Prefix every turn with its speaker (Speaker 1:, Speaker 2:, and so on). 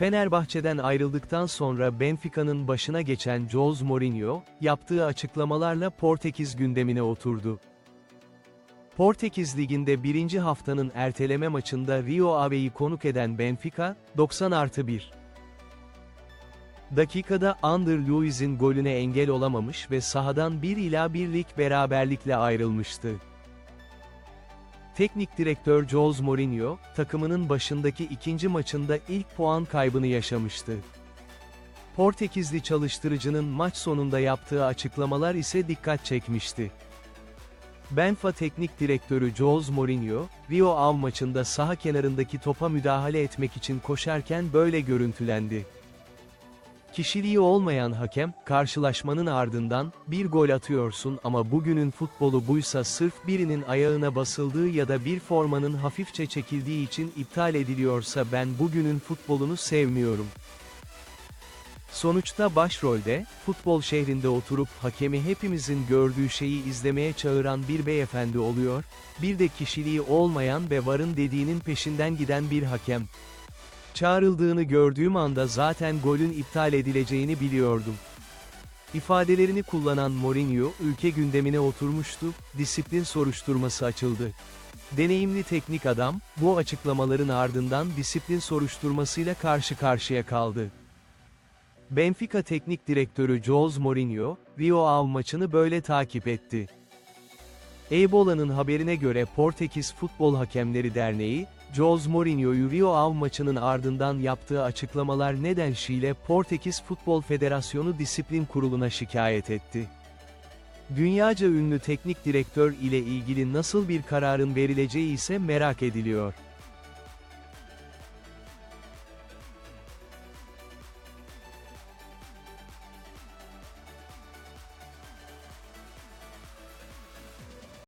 Speaker 1: Fenerbahçe'den ayrıldıktan sonra Benfica'nın başına geçen Jose Mourinho, yaptığı açıklamalarla Portekiz gündemine oturdu. Portekiz Ligi'nde birinci haftanın erteleme maçında Rio Ave'yi konuk eden Benfica, 90 artı 1. Dakikada Ander Luiz'in golüne engel olamamış ve sahadan 1 ila 1'lik beraberlikle ayrılmıştı. Teknik direktör Jose Mourinho, takımının başındaki ikinci maçında ilk puan kaybını yaşamıştı. Portekizli çalıştırıcının maç sonunda yaptığı açıklamalar ise dikkat çekmişti. Benfa Teknik Direktörü Jose Mourinho, Rio Ave maçında saha kenarındaki topa müdahale etmek için koşarken böyle görüntülendi. Kişiliği olmayan hakem, karşılaşmanın ardından, bir gol atıyorsun ama bugünün futbolu buysa sırf birinin ayağına basıldığı ya da bir formanın hafifçe çekildiği için iptal ediliyorsa ben bugünün futbolunu sevmiyorum. Sonuçta başrolde, futbol şehrinde oturup hakemi hepimizin gördüğü şeyi izlemeye çağıran bir beyefendi oluyor, bir de kişiliği olmayan ve varın dediğinin peşinden giden bir hakem. Çağrıldığını gördüğüm anda zaten golün iptal edileceğini biliyordum. İfadelerini kullanan Mourinho, ülke gündemine oturmuştu, disiplin soruşturması açıldı. Deneyimli teknik adam, bu açıklamaların ardından disiplin soruşturmasıyla karşı karşıya kaldı. Benfica Teknik Direktörü Jose Mourinho, Rio Ave maçını böyle takip etti. Eibola'nın haberine göre Portekiz Futbol Hakemleri Derneği, Jose Mourinho'yu Rio Ave maçının ardından yaptığı açıklamalar nedenşiyle Portekiz Futbol Federasyonu Disiplin Kurulu'na şikayet etti. Dünyaca ünlü teknik direktör ile ilgili nasıl bir kararın verileceği ise merak ediliyor.